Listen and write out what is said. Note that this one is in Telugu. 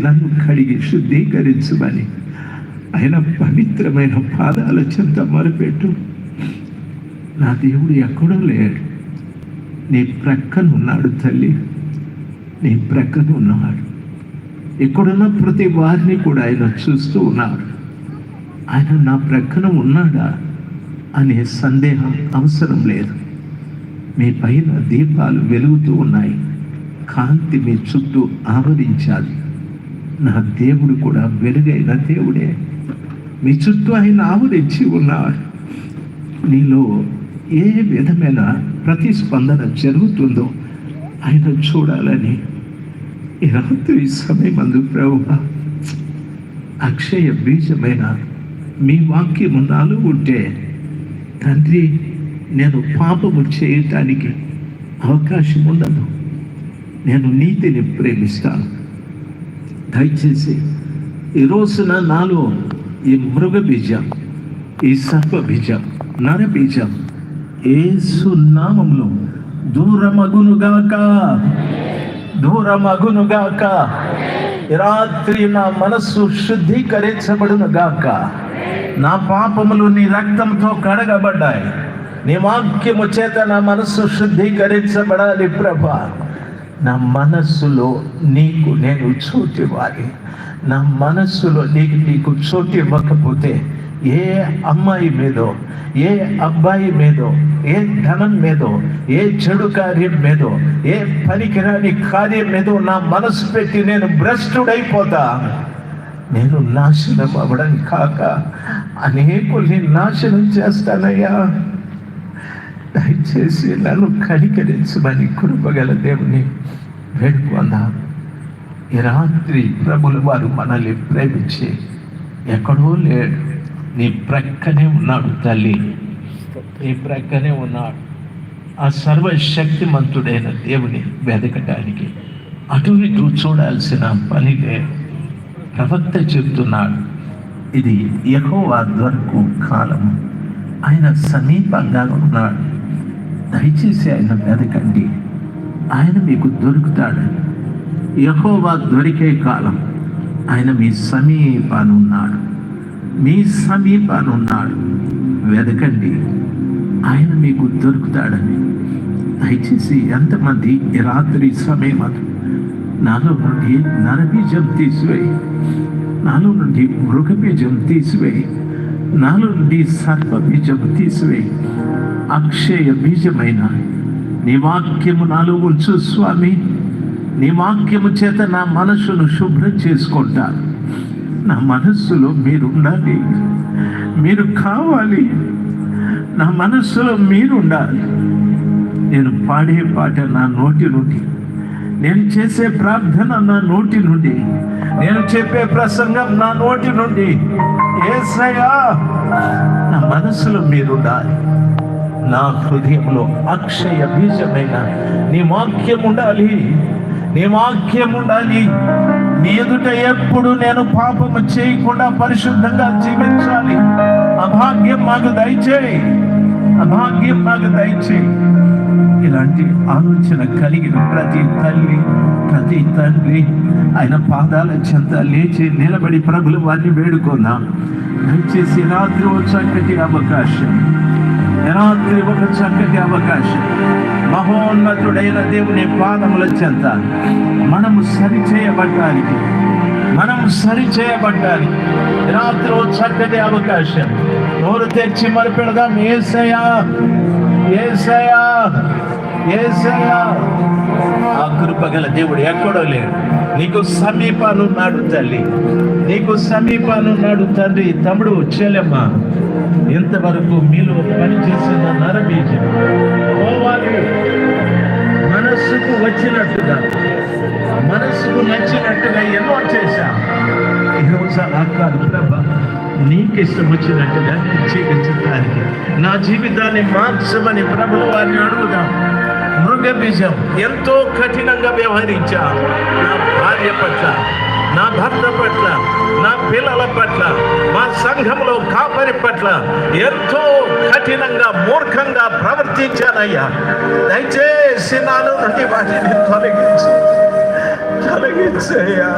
నన్ను కడిగి శుద్ధీకరించమని. ఆయన పవిత్రమైన పాదాల చెంత మొరపెట్టు. నా దేవుడు ఎక్కడో లేడు. నీ ప్రక్కన ఉన్నాడు తల్లి. నీ ప్రక్కన ఉన్నాడు. ఎక్కడున్న ప్రతి వారిని కూడా ఆయన చూస్తూ ఉన్నాడు. ఆయన నా ప్రక్కన ఉన్నాడా అనే సందేహం అవసరం లేదు. మీ పైన దీపాలు వెలుగుతూ ఉన్నాయి. కాంతి మీ చుట్టూ ఆవరించాలి. నా దేవుడు కూడా వెలుగైన దేవుడే. మీ చుట్టూ ఆయన ఆవరించి ఉన్నాడు. నీలో ఏ విధమైన ప్రతిస్పందన జరుగుతుందో ఆయన చూడాలని ఈ రాత్రి సమయమందు ప్రభు అక్షయ బీజమైన మీ వాక్యము నాలో ఉంటే తండ్రి నేను పాపము చేయటానికి అవకాశం ఉండదు నేను నీతిని ప్రేమిస్తాను. దయచేసి ఈ రోజున నాలో ఈ మృగ బీజం ఈ సర్ప బీజం నర బీజం ఏసు నామంలో దూరమగునుగాక. దూరమగునుగాక. రాత్రి నా మనస్సు శుద్ధీకరించబడునుగాక. నా పాపములు నీ రక్తంతో కడగబడ్డాయి. నీ వాక్యము చేత నా మనస్సు శుద్ధీకరించబడాలి ప్రభా. నా మనస్సులో నీకు నేను చోటివ్వాలి. నా మనస్సులో నీకు నీకు చోటు ఇవ్వకపోతే ఏ అమ్మాయి మీదో ఏ అబ్బాయి మీదో ఏ ధనం మీదో ఏ చెడు కార్యం మీదో ఏ పనికిరాని కార్యం మీదో నా మనసు పెట్టి నేను భ్రష్టుడైపోతా. నేను నాశనం అవ్వడం కాక అనేకుల్ని నాశనం చేస్తానయ్యా. దయచేసి నన్ను కనికరించమని కృపగల దేవుని వేడుకొందాం. ఈ రాత్రి ప్రభులు వారు మనల్ని ప్రేమించి ఎక్కడో లేడు. నీ ప్రక్కనే ఉన్నాడు తల్లి. నీ ప్రక్కనే ఉన్నాడు. ఆ సర్వశక్తిమంతుడైన దేవుని వెదకటానికి అటు ఇటు చూడాల్సిన పని లేదు ప్రవక్త చెప్తున్నాడు ఇది యెహోవా దొరకు కాలం ఆయన సమీపంగా ఉన్నాడు. దయచేసి ఆయన వెతకండి. ఆయన మీకు దొరుకుతాడు. యహోవా దొరికే కాలం. ఆయన మీ సమీపానున్నాడు. మీ సమీపానున్నాడు. వెతకండి. ఆయన మీకు దొరుకుతాడని. దయచేసి ఎంతమంది రాత్రి సమయం నాలో నుండి నరబీజం తీసివేయి. నాలో నుండి మృగబీజం తీసివేయి. నాలో నుండి సర్ప బీజము తీసివేయి అక్షయ బీజమైన నీ వాక్యము నాలో ఉంచు స్వామి. నీ వాక్యము చేత నా మనస్సును శుభ్రం చేసుకుంటాను. నా మనస్సులో మీరు ఉండాలి మీరు కావాలి. నా మనస్సులో మీరు ఉండాలి నేను పాడే పాట నా నోటి నుండి. నేను చేసే ప్రార్థన నా నోటి నుండి. నేను చెప్పే ప్రసంగం నా నోటి నుండి. ఏసయ్యా నా మనసులో మీరుండాలి. నా హృదయంలో అక్షయ బీజమైన నీ వాక్యం ఉండాలి. నీ వాక్యం ఉండాలి. నీ ఎదుట ఎప్పుడు నేను పాపము చేయకుండా పరిశుద్ధంగా జీవించాలి. అభాగ్యం మాకు దయచేయి. అభాగ్యం మాకు దయచేయి. ఇలాంటి ఆలోచన కలిగిన ప్రతి తల్లి ప్రతి తండ్రి ఆయన పాదాల చెంత లేచి నిలబడి ప్రభులు వారిని వేడుకుందాం. దయచేసి రాత్రి ఒక చక్కటి అవకాశం. రాత్రి ఒక చక్కటి అవకాశం. మహోన్నతుడైన దేవుని పాదముల చెంత మనము సరిచేయబడ్డానికి మనం సరిచేయబడ్డాలి రాత్రి ఓ చక్కటి అవకాశం. నోరు తెచ్చి మరిపెడదాం. ఏసయా ఏసయా ఆ కృపగల దేవుడు ఎక్కడో లేడు. నీకు సమీపానున్నాడు తల్లి. నీకు సమీపానున్నాడు తండ్రి తమ్ముడు చెల్లెమ్మ ఇంతవరకు మీలో పనిచేసిన నరబీజం పోవాలి. మనస్సుకు వచ్చినట్టుగా మనస్సుకు నచ్చినట్టుగా ఎన్నో చేశా. ఈరోజు అలా కాదు ప్రభ నీకు ఇష్టం వచ్చినట్టుగా జీవించడానికి నా జీవితాన్ని మార్చమని ప్రభువు వారిని అడుగుదాం. మృగ బీజం ఎంతో కఠినంగా వ్యవహరించా నా భార్య పట్ల నా భర్త పట్ల నా పిల్లల పట్ల మా సంఘంలో కాపరి పట్ల ఎంతో కఠినంగా మూర్ఖంగా ప్రవర్తించానయ్యా. దయచేసి నాలో నుండి వాటిని తొలగించు. తొలగించయ్యా